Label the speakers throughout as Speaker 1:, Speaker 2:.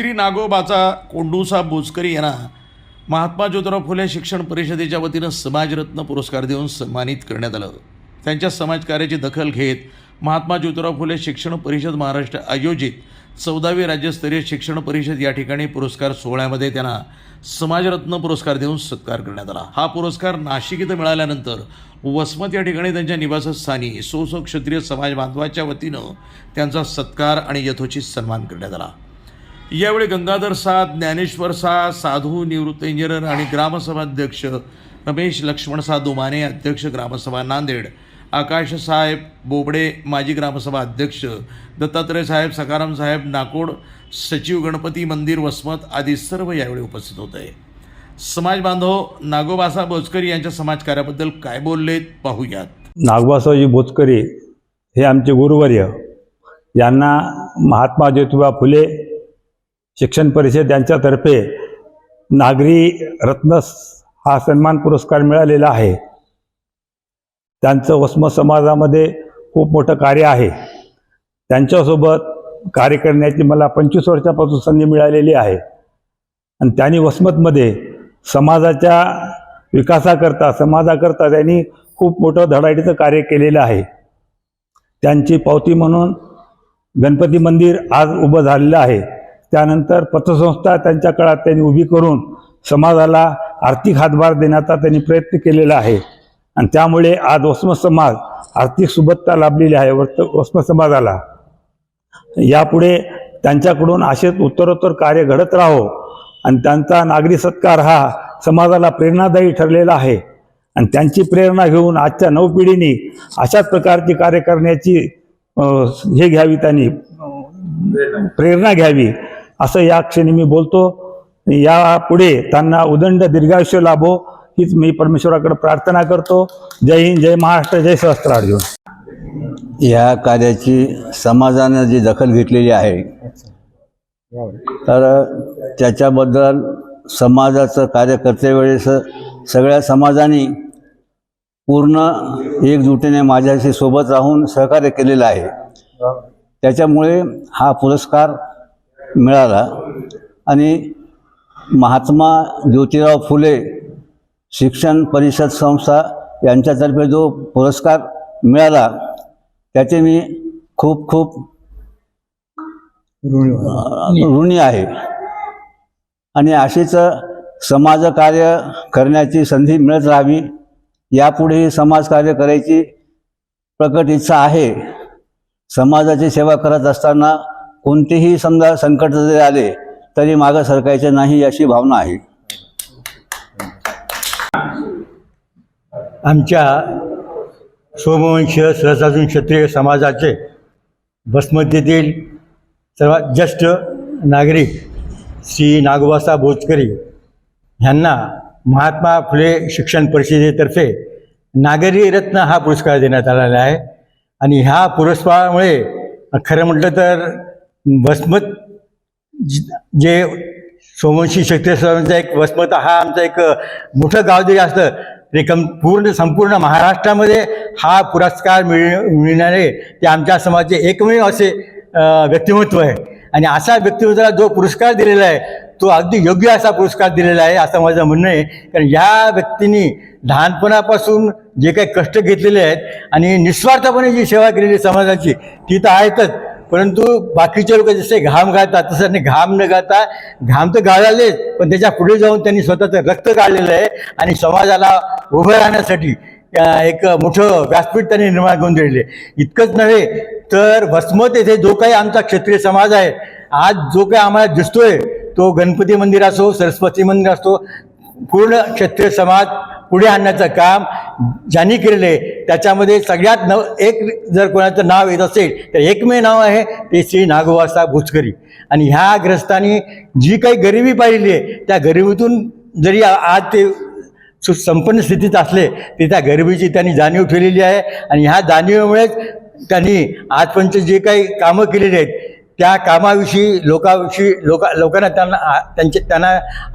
Speaker 1: श्री नागोबाचा कोंडूसा बोजकरी यांना महात्मा ज्योतिराव फुले शिक्षण परिषदेच्या वतीनं समाजरत्न पुरस्कार देऊन सन्मानित करण्यात आलं. त्यांच्या समाजकार्याची दखल घेत महात्मा ज्योतिराव फुले शिक्षण परिषद महाराष्ट्र आयोजित चौदावी राज्यस्तरीय शिक्षण परिषद या ठिकाणी पुरस्कार सोहळ्यामध्ये त्यांना समाजरत्न पुरस्कार देऊन सत्कार करण्यात आला. हा पुरस्कार नाशिक इथं मिळाल्यानंतर वसमत या ठिकाणी त्यांच्या निवासस्थानी सो क्षत्रिय समाज बांधवाच्या वतीनं त्यांचा सत्कार आणि यथोचित सन्मान करण्यात आला. यावेळी गंगाधर साथ ज्ञानेश्वर साह साधू निवृत्त इंजिनियर आणि ग्रामसभा अध्यक्ष रमेश लक्ष्मण साह दुमाने अध्यक्ष ग्रामसभा नांदेड. आकाश साहेब बोबडे माजी ग्रामसभा अध्यक्ष. दत्तात्रय साहेब सकाराम साहेब नाकोड सचिव गणपती मंदिर वसमत आदी सर्व यावेळी उपस्थित होते. समाज बांधव नागोबासा बोचकरी यांच्या समाजकार्याबद्दल काय बोललेत पाहूयात.
Speaker 2: नागबासाजी बोचकरे हे आमचे गुरुवर्य. यांना महात्मा ज्योतिबा फुले शिक्षण परिषद यांच्यातर्फे नागरी रत्न हा सन्मान पुरस्कार मिळालेला आहे. त्यांचं वस्मत समाजामध्ये खूप मोठं कार्य आहे. त्यांच्यासोबत कार्य करण्याची मला पंचवीस वर्षापासून संधी मिळालेली आहे. आणि त्यांनी वसमतमध्ये समाजाच्या विकासाकरता समाजाकरता त्यांनी खूप मोठं धडाडीचं कार्य केलेलं आहे. त्यांची पावती म्हणून गणपती मंदिर आज उभं झालेलं आहे. त्यानंतर पतसंस्था त्यांच्या काळात त्यांनी उभी करून समाजाला आर्थिक हातभार देण्याचा त्यांनी प्रयत्न केलेला आहे. आणि त्यामुळे आज वस्मत समाज आर्थिक सुबत्ता लाभलेली आहे वर्त वस्मत समाजाला. यापुढे त्यांच्याकडून असेच उत्तरोत्तर कार्य घडत राहो आणि त्यांचा नागरी सत्कार हा समाजाला प्रेरणादायी ठरलेला आहे. आणि त्यांची प्रेरणा घेऊन आजच्या नवपिढीने अशाच प्रकारची कार्य करण्याची हे घ्यावी त्यांनी अं, प्रेरणा घ्यावी. असं या क्षणी मी बोलतो. यापुढे त्यांना उदंड दीर्घायुष्य लाभो हीच मी परमेश्वराकडे प्रार्थना करतो. जय हिंद जय महाराष्ट्र जय सहस्त्रार्जुन
Speaker 3: ह्या कार्याची समाजानं जी दखल घेतलेली आहे तर त्याच्याबद्दल समाजाचं कार्य करतेवेळेस सगळ्या समाजाने पूर्ण एकजुटीने माझ्याशी सोबत राहून सहकार्य केलेलं आहे. त्याच्यामुळे हा पुरस्कार मिळाला. आणि महात्मा ज्योतिराव फुले शिक्षण परिषद संस्था यांच्यातर्फे जो पुरस्कार मिळाला त्याचे मी खूप खूप ऋणी आहे. आणि अशीच समाजकार्य करण्याची संधी मिळत राहावी यापुढेही समाजकार्य करायची प्रकट इच्छा आहे. समाजाची सेवा करत असताना कोणतेही समजा संकट जरी आले तरी मागं सरकायचे नाही अशी भावना आहे.
Speaker 4: आमच्या सोमवंश सहजाजून क्षत्रिय समाजाचे बसमध्येतील सर्वात ज्येष्ठ नागरिक श्री नागोबासा बोचकरी ह्यांना महात्मा फुले शिक्षण परिषदेतर्फे नागरी रत्न हा पुरस्कार देण्यात आलेला आहे. आणि ह्या पुरस्कारामुळे खरं म्हटलं तर वस्मत जे सोमवंशी क्षत्रिय एक वसमत हा आमचा एक मोठं गाव जरी असतं तरी कम पूर्ण संपूर्ण महाराष्ट्रामध्ये हा पुरस्कार मिळ मिळणारे ते आमच्या समाजाचे एकमेव असे व्यक्तिमत्व आहे. आणि अशा व्यक्तिमत्वाला जो पुरस्कार दिलेला आहे तो अगदी योग्य असा पुरस्कार दिलेला आहे असं माझं म्हणणं आहे. कारण या व्यक्तींनी लहानपणापासून जे काही कष्ट घेतलेले आहेत आणि निस्वार्थपणे जी सेवा केलेली आहे समाजाची ती तर आहेतच. परंतु बाकीचे लोक जसे घाम घालतात तसं त्यांनी घाम न घालता घाम तर गाळलेच पण त्याच्या पुढे जाऊन त्यांनी स्वतःचं रक्त काढलेलं आहे आणि समाजाला उभं राहण्यासाठी एक मोठं व्यासपीठ त्यांनी निर्माण करून दिलेले इतकंच नव्हे तर वसमत येथे जो काही आमचा क्षेत्रीय समाज आहे आज जो काही आम्हाला दिसतोय तो गणपती मंदिर असो सरस्वती मंदिर असो पूर्ण क्षेत्रीय समाज पुढे आणण्याचं काम ज्यांनी केलेलं आहे त्याच्यामध्ये सगळ्यात नव एक जर कोणाचं नाव येत असेल तर एकमेव नाव आहे ते श्री नागोबासा भुसकरी. आणि ह्या ग्रस्तांनी जी काही गरिबी पाहिली आहे त्या गरिबीतून जरी आज ते सु संपन्न स्थितीत असले तरी त्या गरिबीची त्यांनी जाणीव ठेवलेली आहे. आणि ह्या जाणीवेमुळेच त्यांनी आजपर्यंत जे काही कामं केलेली आहेत त्या कामाविषयी लोकाविषयी लोका लोकांना त्यांना आ- त्यांचे त्यांना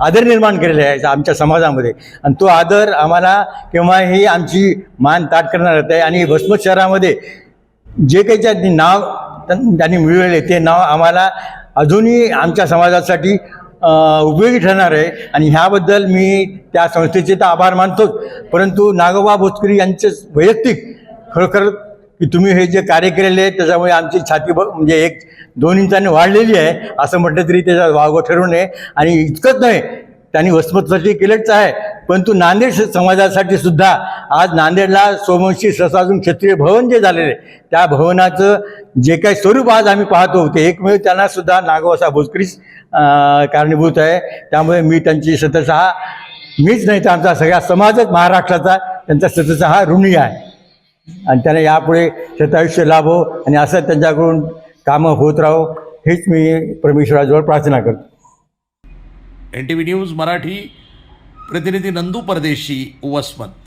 Speaker 4: आदर निर्माण केलेला आहे आमच्या समाजामध्ये. आणि तो आदर आम्हाला केव्हाही आमची मान ताट करणार आहे. आणि वसमत शहरामध्ये जे काही त्यांनी नाव त्यां- त्यांनी मिळवले ते नाव आम्हाला अजूनही आमच्या समाजासाठी उपयोगी ठरणार आहे. आणि ह्याबद्दल मी त्या संस्थेचे तर आभार मानतोच. परंतु नागोबा भोसकरी यांचे वैयक्तिक खरोखर की तुम्ही हे जे कार्य केलेले आहे त्याच्यामुळे आमची छाती ब म्हणजे एक दोन इंचाने वाढलेली आहे असं म्हटलं तरी त्याचा वावगं ठरू नये. आणि इतकंच नाही त्यांनी वस्मतसाठी केलंच आहे. परंतु नांदेड समाजासाठी सुद्धा आज नांदेडला सोमवंशी ससाजून क्षत्रिय भवन जे झालेलं आहे त्या भवनाचं जे काही स्वरूप आज आम्ही पाहतो ते एकमेव त्यांना सुद्धा नागवसा भोजकरीच कारणीभूत आहे. त्यामुळे मी त्यांची सतशः मीच नाही तर आमचा सगळा समाजच महाराष्ट्राचा त्यांचा सतशः हा ऋणी आहे. आणि त्यांना यापुढे शतायुष्य लाभो आणि असं त्यांच्याकडून कामं होत राहो हेच मी परमेश्वराजवळ प्रार्थना करतो.
Speaker 1: N T V news Marathi प्रतिनिधी नंदू परदेशी वसमत